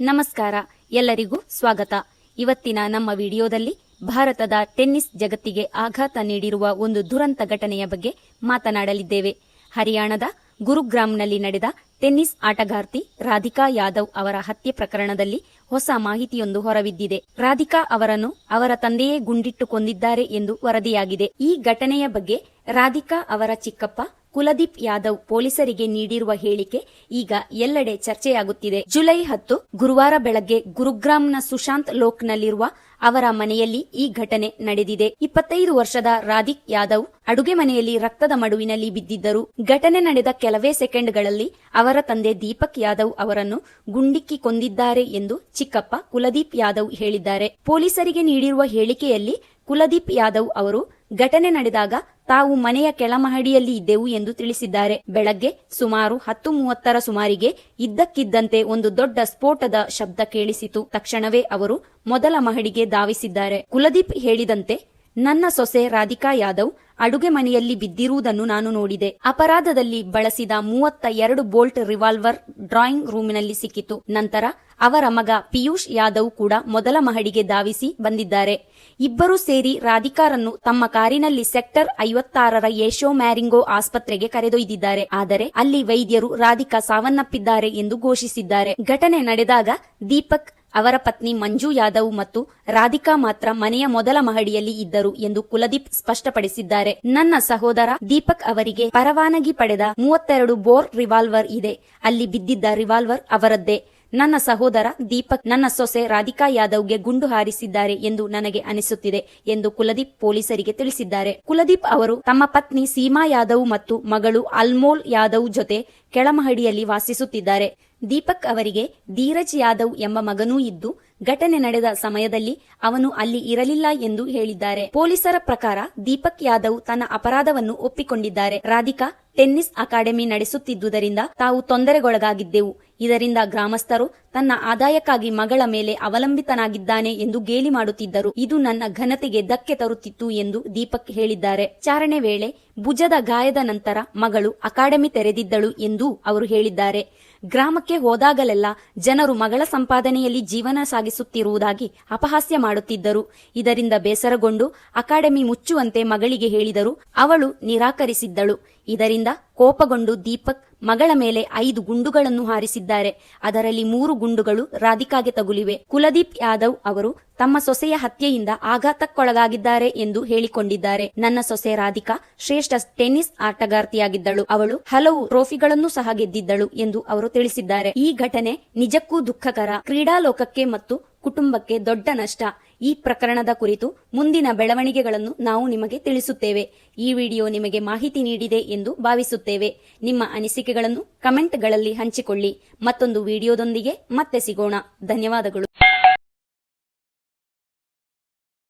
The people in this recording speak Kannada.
ನಮಸ್ಕಾರ, ಎಲ್ಲರಿಗೂ ಸ್ವಾಗತ. ಇವತ್ತಿನ ನಮ್ಮ ವಿಡಿಯೋದಲ್ಲಿ ಭಾರತದ ಟೆನ್ನಿಸ್ ಜಗತ್ತಿಗೆ ಆಘಾತ ನೀಡಿರುವ ಒಂದು ದುರಂತ ಘಟನೆಯ ಬಗ್ಗೆ ಮಾತನಾಡಲಿದ್ದೇವೆ. ಹರಿಯಾಣದ ಗುರುಗ್ರಾಮ್ನಲ್ಲಿ ನಡೆದ ಟೆನ್ನಿಸ್ ಆಟಗಾರ್ತಿ ರಾಧಿಕಾ ಯಾದವ್ ಅವರ ಹತ್ಯೆ ಪ್ರಕರಣದಲ್ಲಿ ಹೊಸ ಮಾಹಿತಿಯೊಂದು ಹೊರಬಿದ್ದಿದೆ. ರಾಧಿಕಾ ಅವರನ್ನು ಅವರ ತಂದೆಯೇ ಗುಂಡಿಟ್ಟು ಕೊಂದಿದ್ದಾರೆ ಎಂದು ವರದಿಯಾಗಿದೆ. ಈ ಘಟನೆಯ ಬಗ್ಗೆ ರಾಧಿಕಾ ಅವರ ಚಿಕ್ಕಪ್ಪ ಕುಲದೀಪ್ ಯಾದವ್ ಪೊಲೀಸರಿಗೆ ನೀಡಿರುವ ಹೇಳಿಕೆ ಈಗ ಎಲ್ಲೆಡೆ ಚರ್ಚೆಯಾಗುತ್ತಿದೆ. ಜುಲೈ ಹತ್ತು, ಗುರುವಾರ ಬೆಳಗ್ಗೆ ಗುರುಗ್ರಾಮ್ನ ಸುಶಾಂತ್ ಲೋಕ್ನಲ್ಲಿರುವ ಅವರ ಮನೆಯಲ್ಲಿ ಈ ಘಟನೆ ನಡೆದಿದೆ. ಇಪ್ಪತ್ತೈದು ವರ್ಷದ ರಾಧಿಕ್ ಯಾದವ್ ಅಡುಗೆ ಮನೆಯಲ್ಲಿ ರಕ್ತದ ಮಡುವಿನಲ್ಲಿ ಬಿದ್ದಿದ್ದರು. ಘಟನೆ ನಡೆದ ಕೆಲವೇ ಸೆಕೆಂಡ್ಗಳಲ್ಲಿ ಅವರ ತಂದೆ ದೀಪಕ್ ಯಾದವ್ ಅವರನ್ನು ಗುಂಡಿಕ್ಕಿ ಕೊಂದಿದ್ದಾರೆ ಎಂದು ಚಿಕ್ಕಪ್ಪ ಕುಲದೀಪ್ ಯಾದವ್ ಹೇಳಿದ್ದಾರೆ. ಪೊಲೀಸರಿಗೆ ನೀಡಿರುವ ಹೇಳಿಕೆಯಲ್ಲಿ ಕುಲದೀಪ್ ಯಾದವ್ ಅವರು ಘಟನೆ ನಡೆದಾಗ ತಾವು ಮನೆಯ ಕೆಳಮಹಡಿಯಲ್ಲಿ ಇದ್ದೆವು ಎಂದು ತಿಳಿಸಿದ್ದಾರೆ. ಬೆಳಗ್ಗೆ ಸುಮಾರು ಹತ್ತು ಮೂವತ್ತರ ಸುಮಾರಿಗೆ ಇದ್ದಕ್ಕಿದ್ದಂತೆ ಒಂದು ದೊಡ್ಡ ಸ್ಫೋಟದ ಶಬ್ದ ಕೇಳಿಸಿತು. ತಕ್ಷಣವೇ ಅವರು ಮೊದಲ ಮಹಡಿಗೆ ಧಾವಿಸಿದ್ದಾರೆ. ಕುಲದೀಪ್ ಹೇಳಿದಂತೆ, ನನ್ನ ಸೊಸೆ ರಾಧಿಕಾ ಯಾದವ್ ಅಡುಗೆ ಮನೆಯಲ್ಲಿ ಬಿದ್ದಿರುವುದನ್ನು ನಾನು ನೋಡಿದೆ. ಅಪರಾಧದಲ್ಲಿ ಬಳಸಿದ ಮೂವತ್ತ ಎರಡು ಬೋಲ್ಟ್ ರಿವಾಲ್ವರ್ ಡ್ರಾಯಿಂಗ್ ರೂಮಿನಲ್ಲಿ ಸಿಕ್ಕಿತು. ನಂತರ ಅವರ ಮಗ ಪಿಯೂಷ್ ಯಾದವ್ ಕೂಡ ಮೊದಲ ಮಹಡಿಗೆ ಧಾವಿಸಿ ಬಂದಿದ್ದಾರೆ. ಇಬ್ಬರು ಸೇರಿ ರಾಧಿಕಾರನ್ನು ತಮ್ಮ ಕಾರಿನಲ್ಲಿ ಸೆಕ್ಟರ್ ಐವತ್ತಾರರ ಯಶೋ ಮ್ಯಾರಿಂಗೋ ಆಸ್ಪತ್ರೆಗೆ ಕರೆದೊಯ್ದಿದ್ದಾರೆ. ಆದರೆ ಅಲ್ಲಿ ವೈದ್ಯರು ರಾಧಿಕಾ ಸಾವನ್ನಪ್ಪಿದ್ದಾರೆ ಎಂದು ಘೋಷಿಸಿದ್ದಾರೆ. ಘಟನೆ ನಡೆದಾಗ ದೀಪಕ್ ಅವರ ಪತ್ನಿ ಮಂಜು ಯಾದವ್ ಮತ್ತು ರಾಧಿಕಾ ಮಾತ್ರ ಮನೆಯ ಮೊದಲ ಮಹಡಿಯಲ್ಲಿ ಇದ್ದರು ಎಂದು ಕುಲದೀಪ್ ಸ್ಪಷ್ಟಪಡಿಸಿದ್ದಾರೆ. ನನ್ನ ಸಹೋದರ ದೀಪಕ್ ಅವರಿಗೆ ಪರವಾನಗಿ ಪಡೆದ ಮೂವತ್ತೆರಡು ಬೋರ್ ರಿವಾಲ್ವರ್ ಇದೆ. ಅಲ್ಲಿ ಬಿದ್ದಿದ್ದ ರಿವಾಲ್ವರ್ ಅವರದ್ದೇ. ನನ್ನ ಸಹೋದರ ದೀಪಕ್, ನನ್ನ ಸೊಸೆ ರಾಧಿಕಾ ಯಾದವ್ಗೆ ಗುಂಡು ಹಾರಿಸಿದ್ದಾರೆ ಎಂದು ನನಗೆ ಅನಿಸುತ್ತಿದೆ ಎಂದು ಕುಲದೀಪ್ ಪೊಲೀಸರಿಗೆ ತಿಳಿಸಿದ್ದಾರೆ. ಕುಲದೀಪ್ ಅವರು ತಮ್ಮ ಪತ್ನಿ ಸೀಮಾ ಯಾದವ್ ಮತ್ತು ಮಗಳು ಅಲ್ಮೋಲ್ ಯಾದವ್ ಜೊತೆ ಕೆಳಮಹಡಿಯಲ್ಲಿ ವಾಸಿಸುತ್ತಿದ್ದಾರೆ. ದೀಪಕ್ ಅವರಿಗೆ ಧೀರಜ್ ಯಾದವ್ ಎಂಬ ಮಗನೂ ಇದ್ದು, ಘಟನೆ ನಡೆದ ಸಮಯದಲ್ಲಿ ಅವನು ಅಲ್ಲಿ ಇರಲಿಲ್ಲ ಎಂದು ಹೇಳಿದ್ದಾರೆ. ಪೊಲೀಸರ ಪ್ರಕಾರ ದೀಪಕ್ ಯಾದವ್ ತನ್ನ ಅಪರಾಧವನ್ನು ಒಪ್ಪಿಕೊಂಡಿದ್ದಾರೆ. ರಾಧಿಕಾ ಟೆನ್ನಿಸ್ ಅಕಾಡೆಮಿ ನಡೆಸುತ್ತಿದ್ದುದರಿಂದ ತಾವು ತೊಂದರೆಗೊಳಗಾಗಿದ್ದೆವು. ಇದರಿಂದ ಗ್ರಾಮಸ್ಥರು ತನ್ನ ಆದಾಯಕ್ಕಾಗಿ ಮಗಳ ಮೇಲೆ ಅವಲಂಬಿತನಾಗಿದ್ದಾನೆ ಎಂದು ಗೇಲಿ ಮಾಡುತ್ತಿದ್ದರು. ಇದು ನನ್ನ ಘನತೆಗೆ ಧಕ್ಕೆ ತರುತ್ತಿತ್ತು ಎಂದು ದೀಪಕ್ ಹೇಳಿದ್ದಾರೆ. ಚಾರಣೆ ವೇಳೆ ಭುಜದ ಗಾಯದ ನಂತರ ಮಗಳು ಅಕಾಡೆಮಿ ತೆರೆದಿದ್ದಳು ಎಂದೂ ಅವರು ಹೇಳಿದ್ದಾರೆ. ಗ್ರಾಮಕ್ಕೆ ಹೋದಾಗಲೆಲ್ಲ ಜನರು ಮಗಳ ಸಂಪಾದನೆಯಲ್ಲಿ ಜೀವನ ಸಾಗಿಸುತ್ತಿರುವುದಾಗಿ ಅಪಹಾಸ್ಯ ಮಾಡುತ್ತಿದ್ದರು. ಇದರಿಂದ ಬೇಸರಗೊಂಡು ಅಕಾಡೆಮಿ ಮುಚ್ಚುವಂತೆ ಮಗಳಿಗೆ ಹೇಳಿದರು. ಅವಳು ನಿರಾಕರಿಸಿದ್ದಳು. ಇದರಿಂದ ಕೋಪಗೊಂಡು ದೀಪಕ್ ಮಗಳ ಮೇಲೆ ಐದು ಗುಂಡುಗಳನ್ನು ಹಾರಿಸಿದ್ದಾರೆ. ಅದರಲ್ಲಿ ಮೂರು ಗುಂಡುಗಳು ರಾಧಿಕಾಗೆ ತಗುಲಿವೆ. ಕುಲದೀಪ್ ಯಾದವ್ ಅವರು ತಮ್ಮ ಸೊಸೆಯ ಹತ್ಯೆಯಿಂದ ಆಘಾತಕ್ಕೊಳಗಾಗಿದ್ದಾರೆ ಎಂದು ಹೇಳಿಕೊಂಡಿದ್ದಾರೆ. ನನ್ನ ಸೊಸೆ ರಾಧಿಕಾ ಶ್ರೇಷ್ಠ ಟೆನ್ನಿಸ್ ಆಟಗಾರ್ತಿಯಾಗಿದ್ದಳು. ಅವಳು ಹಲವು ಟ್ರೋಫಿಗಳನ್ನು ಸಹ ಗೆದ್ದಿದ್ದಳು ಎಂದು ಅವರು ತಿಳಿಸಿದ್ದಾರೆ. ಈ ಘಟನೆ ನಿಜಕ್ಕೂ ದುಃಖಕರ. ಕ್ರೀಡಾ ಲೋಕಕ್ಕೆ ಮತ್ತು ಕುಟುಂಬಕ್ಕೆ ದೊಡ್ಡ ನಷ್ಟ. ಈ ಪ್ರಕರಣದ ಕುರಿತು ಮುಂದಿನ ಬೆಳವಣಿಗೆಗಳನ್ನು ನಾವು ನಿಮಗೆ ತಿಳಿಸುತ್ತೇವೆ. ಈ ವಿಡಿಯೋ ನಿಮಗೆ ಮಾಹಿತಿ ನೀಡಿದೆ ಎಂದು ಭಾವಿಸುತ್ತೇವೆ. ನಿಮ್ಮ ಅನಿಸಿಕೆಗಳನ್ನು ಕಮೆಂಟ್ಗಳಲ್ಲಿ ಹಂಚಿಕೊಳ್ಳಿ. ಮತ್ತೊಂದು ವಿಡಿಯೋದೊಂದಿಗೆ ಮತ್ತೆ ಸಿಗೋಣ. ಧನ್ಯವಾದಗಳು.